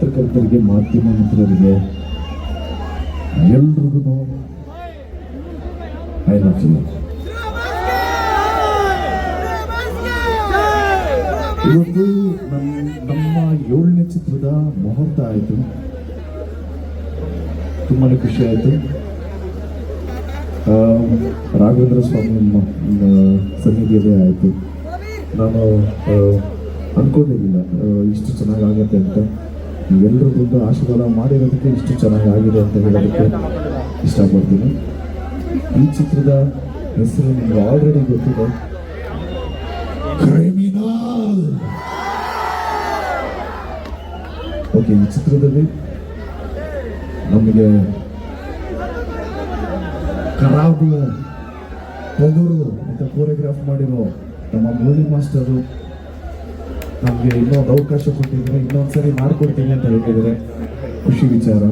ಪತ್ರಕರ್ತರಿಗೆ ಮಾಧ್ಯಮ ಮಿತ್ರರಿಗೆ ಎಲ್ರಿಗೂ ಐ ಲವ್ ಯು ಇವತ್ತು ನಮ್ಮ ನಮ್ಮ ಏಳನೇ ಚಿತ್ರದ ಮುಹೂರ್ತ ಆಯಿತು. ತುಂಬಾ ಖುಷಿ ಆಯಿತು. ರಾಘವೇಂದ್ರ ಸ್ವಾಮಿ ಸನ್ನಿಧಿಯಲ್ಲೇ ಆಯಿತು. ನಾನು ಆ, ಅನ್ಕೊಂಡಿರಲಿಲ್ಲ. ಇಷ್ಟು ಚೆನ್ನಾಗಿ ಆಗತ್ತೆ ಅಂತ. ನೀವೆಲ್ಲರೂ ದೊಡ್ಡ ಆಶೀರ್ವಾದ ಮಾಡಿರೋದಕ್ಕೆ ಇಷ್ಟು ಚೆನ್ನಾಗಿ ಆಗಿದೆ ಅಂತ ಹೇಳೋದಕ್ಕೆ ಇಷ್ಟಪಡ್ತೀನಿ. ಈ ಚಿತ್ರದ ಹೆಸರು ನಿಮ್ಗೆ ಆಲ್ರೆಡಿ ಗೊತ್ತಿದೆ. ಕ್ರಿಮಿನಲ್ ಓಕೆ ಈ ಚಿತ್ರದಲ್ಲಿ ನಮಗೆ ಕರಾಬು ಪೊಗರು ಅಂತ ಕೋರಿಯೋಗ್ರಾಫ್ ಮಾಡಿರೋ ನಮ್ಮ ಮೂಲಿ ಮಾಸ್ಟರು ನಮಗೆ ಇನ್ನೊಂದು ಅವಕಾಶ ಕೊಟ್ಟಿದ್ದಾರೆ ಇನ್ನೊಂದ್ಸರಿ ಮಾಡ್ಕೊಡ್ತೀನಿ ಅಂತ ಹೇಳ್ತಿದ್ದಾರೆ. ಖುಷಿ ವಿಚಾರ.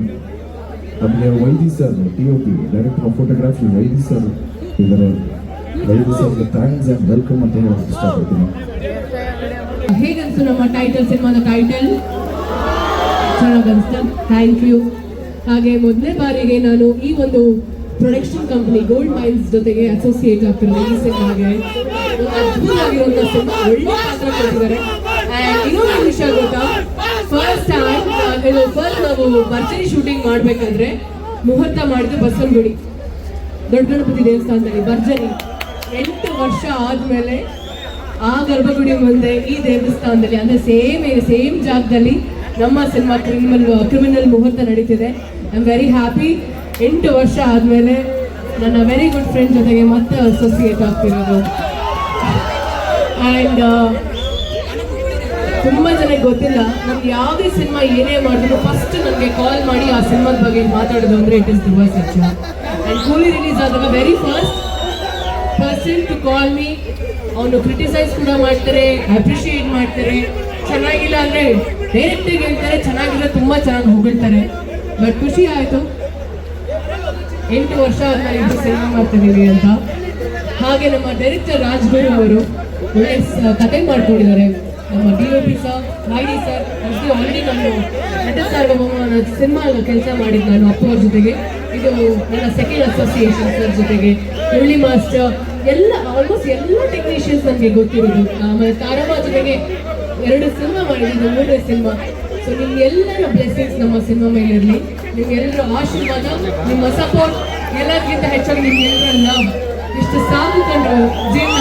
ನಮಗೆ Vaidi sir T O P director of photography Vaidi sir ಇದ್ದಾರೆ. Vaidi sir thanks and welcome ಅಂತ ಹೇಳೋಕ್ಕೆ ಇಷ್ಟಪಡ್ತೀನಿ. ಹೇಗನ್ಸು ನಮ್ಮ ಟೈಟಲ್ ಸಿನಿಮಾದ ಟೈಟಲ್ ಚೆನ್ನಾಗಿ ಥ್ಯಾಂಕ್ ಯು ಹಾಗೆ ಮೊದಲನೇ ಬಾರಿಗೆ ನಾನು ಈ ಒಂದು ಪ್ರೊಡಕ್ಷನ್ ಕಂಪನಿ ಗೋಲ್ಡ್ ಮೈನ್ಸ್ ಜೊತೆಗೆ ಅಸೋಸಿಯೇಟ್ ಈ ಸಿನಿಮಾಗೆ. ಒಂದು ಅದ್ಭುತವಾಗಿರುವಂಥ ಸಿನಿಮಾ. ಒಳ್ಳೆ ಪಾತ್ರ ಕೊಟ್ಟಿದ್ದಾರೆ. ಆ್ಯಂಡ್ ಇನ್ನೊಂದು ವಿಷಯ ಗೊತ್ತಾ? ಫಸ್ಟ್ ಟೈಮ್ ಫಸ್ಟ್ ನಾವು ಭರ್ಜರಿ ಶೂಟಿಂಗ್ ಮಾಡಬೇಕಾದ್ರೆ ಮುಹೂರ್ತ ಮಾಡಿದ್ದು ಬಸವನಗುಡಿ. ದೊಡ್ಡ ಗಣಪತಿ ದೇವಸ್ಥಾನದಲ್ಲಿ ಭರ್ಜರಿ. ಎಂಟು ವರ್ಷ ಆದ್ಮೇಲೆ ಆ ಗರ್ಭಗುಡಿ ಮುಂದೆ ಈ ದೇವಸ್ಥಾನದಲ್ಲಿ, ಅಂದ್ರೆ ಸೇಮ್ ಸೇಮ್ ಜಾಗದಲ್ಲಿ ನಮ್ಮ ಸಿನಿಮಾ ಕ್ರಿಮಿನಲ್ ಕ್ರಿಮಿನಲ್ ಮುಹೂರ್ತ ನಡೀತಿದೆ. ಐ ಆಮ್ ವೆರಿ ಹ್ಯಾಪಿ ಎಂಟು ವರ್ಷ ಆದಮೇಲೆ ನನ್ನ ವೆರಿ ಗುಡ್ ಫ್ರೆಂಡ್ ಜೊತೆಗೆ ಮತ್ತೆ ಅಸೋಸಿಯೇಟ್ ಆಗ್ತಿರೋದು. ಆ್ಯಂಡ್ ತುಂಬಾ ಜನಕ್ಕೆ ಗೊತ್ತಿಲ್ಲ. ನಮ್ಗೆ ಯಾವುದೇ ಸಿನಿಮಾ ಏನೇ ಮಾಡಿದ್ರು ಫಸ್ಟ್ ನನಗೆ ಕಾಲ್ ಮಾಡಿ ಆ ಸಿನಿಮಾದ ಬಗ್ಗೆ ಮಾತಾಡೋದು ಅಂದ್ರೆ ಇಟ್ ಇಸ್ ಧ್ರುವ ಸಚ್ಚ ಆ್ಯಂಡ್ ಕೂಲಿ ರಿಲೀಸ್ ಆದಾಗ very first person to call me ಅವನು ಕ್ರಿಟಿಸೈಸ್ ಕೂಡ ಮಾಡ್ತಾರೆ ಅಪ್ರಿಷಿಯೇಟ್ ಮಾಡ್ತಾರೆ. ಚೆನ್ನಾಗಿಲ್ಲ ಅಂದ್ರೆ ಡೈರೆಕ್ಟಾಗಿ ಹೇಳ್ತಾರೆ ಚೆನ್ನಾಗಿಲ್ಲ ತುಂಬಾ ಚೆನ್ನಾಗಿ ಹೋಗಿರ್ತಾರೆ ಬಟ್ ಖುಷಿ ಆಯಿತು. ಎಂಟು ವರ್ಷ ಆದ್ಮೇಲೆ ಇದು ಸಿನಿಮಾ ಮಾಡ್ತಿದ್ದೀವಿ ಅಂತ. ಹಾಗೆ ನಮ್ಮ ಡೈರೆಕ್ಟರ್ ರಾಜ್ಗುರು ಅವರು ಒಳ್ಳೆ ಕತೆ ಮಾಡ್ಕೊಂಡಿದ್ದಾರೆ. ನಮ್ಮ D O P sir Vaidi sir ಅಷ್ಟೇ ಆಲ್ರೆಡಿ ನಾನು ನಟ ಸಾರ್ವಭೌಮ ಸಿನಿಮಾ ಕೆಲಸ ಮಾಡಿದ್ದು ನಾನು ಅಪ್ಪ ಜೊತೆಗೆ. ಇದು ನನ್ನ ಸೆಕೆಂಡ್ ಅಸೋಸಿಯೇಷನ್ ಸರ್ ಜೊತೆಗೆ. ಮುರಳಿ ಮಾಸ್ಟರ್ ಎಲ್ಲ ಆಲ್ಮೋಸ್ಟ್ ಎಲ್ಲ ಟೆಕ್ನಿಷಿಯನ್ಸ್ ನನಗೆ ಗೊತ್ತಿರೋದು. ಆಮೇಲೆ ತಾರಮ್ಮ ಜೊತೆಗೆ ಎರಡು ಸಿನಿಮಾ ಮಾಡಿದ್ದೀನಿ ಮೂರನೇ ಸಿನಿಮಾ. ಸೊ ನಿಮ್ಗೆಲ್ಲರ ಬ್ಲೆಸ್ಸಿಂಗ್ಸ್ ನಮ್ಮ ಸಿನಿಮಾ ಮೇಲೆ ಇರಲಿ. ನಿಮ್ಗೆಲ್ಲರ ಆಶೀರ್ವಾದ, ನಿಮ್ಮ ಸಪೋರ್ಟ್ ಎಲ್ಲಕ್ಕಿಂತ ಹೆಚ್ಚಾಗಿ ನಿಮ್ಗೆಲ್ಲರ ಲವ್ ಇಷ್ಟು ಸಾಕು ಕಂಡ್ರು ಜೀವನ